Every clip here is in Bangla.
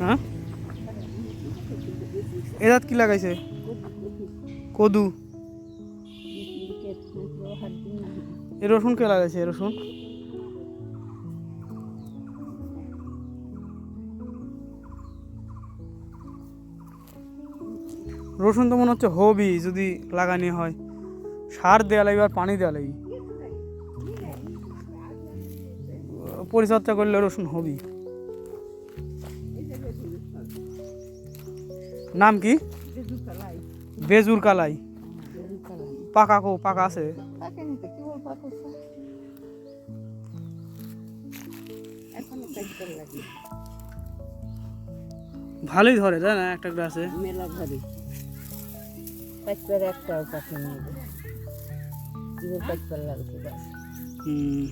হ্যাঁ? এদাত কি লাগাইছে? কদু। এ রসুন কে লাগাইছে রসুন? রসুন তো মনে হচ্ছে হবি যদি লাগানি হয়। সার দেওয়া লাগবে আর পানি দেওয়া লাগবে। পরিচর্যা করলে রসুন হবি নাম কি বেজুর কালাই পাকা কো পাকা আছে ভালোই ধরে তাই না একটা গাছে মেলা ঘরে পাঁচবার একটাও পাখি নেবে জীবন পাঁচবার লাগছে গাছ হুম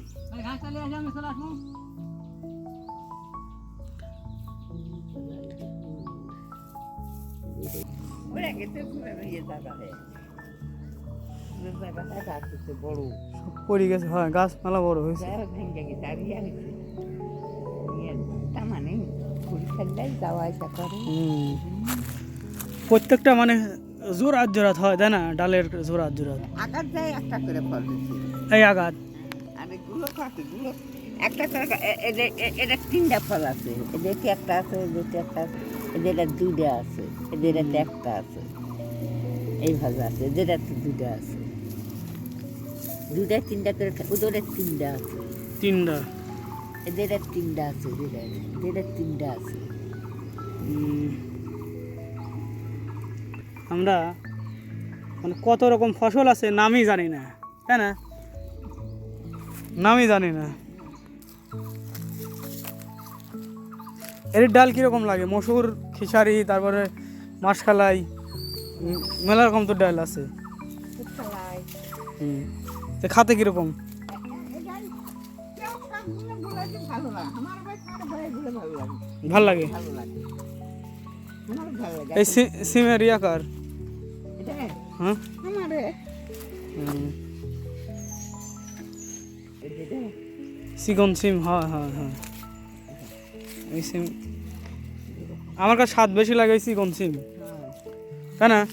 গেছে ইয়ে জায়গা পড়ে গেছে হয় গাছ বড় হয়েছে। মানে। প্রত্যেকটা মানে জোরাত জোরাত হয় তাই না? ডালের জোরাত জোরাত। আগার যায় একটা করে ফল এই আঘাত আর এগুলো কাটে গুলো একটা এটা তিনটা ফল আছে। এদের কি একটা আছে এদের একটা আছে? এদের দুইটা আছে এদের একটা আছে। এইভাবে আছে এদের দুইটা আছে। দুইটা তিনটা করে ওদের তিনটা আছে। তিনটা। এদের তিনটা আছে এদের তিনটা আছে। আমরা মানে কত রকম ফসল আছে নামই জানি না তাই না? নামই জানি না। এর ডাল কীরকম লাগে? মসুর খিচাড়ি তারপরে মাসকালাই মেলা রকম তো ডাল আছে। খাতে কীরকম? ভালো লাগে? এই সিমের ইয়াকার হ্যাঁ? হুম। চিকন সিম হয় হয় হয়। এই সিম আমার কাছে স্বাদ বেশি লাগে এই চিকন সিম। হ্যাঁ তাই না?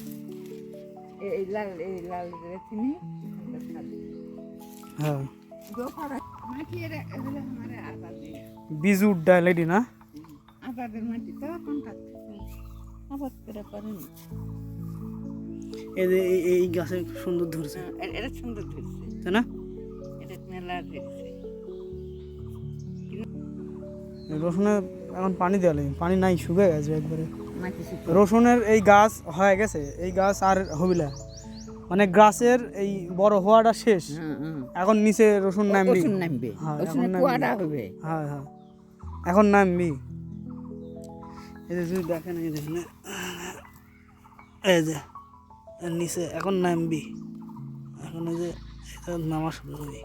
হ্যাঁ। বিজুর ডাল এটি না? এই যে এই- এই গাছে খুব সুন্দর ধরছে। এটা সুন্দর ধরছে। তাই না? এটা মেলা ধরছে। রসুনে এখন পানি দেওয়া লাগে পানি নাই শুকিয়ে গেছে একবারে। রসুনের এই গাছ হয়ে গেছে এই গাছ আর হবিলা মানে গাছের এই বড় হওয়াটা শেষ। এখন নিচে রসুন নামবি। হ্যাঁ, হবে। হ্যাঁ হ্যাঁ। এখন নামবি। এই যে যদি দেখেন এই দেখেন এই যে নিচে এখন নামবি। এখন এই যে নামা শুরু করবি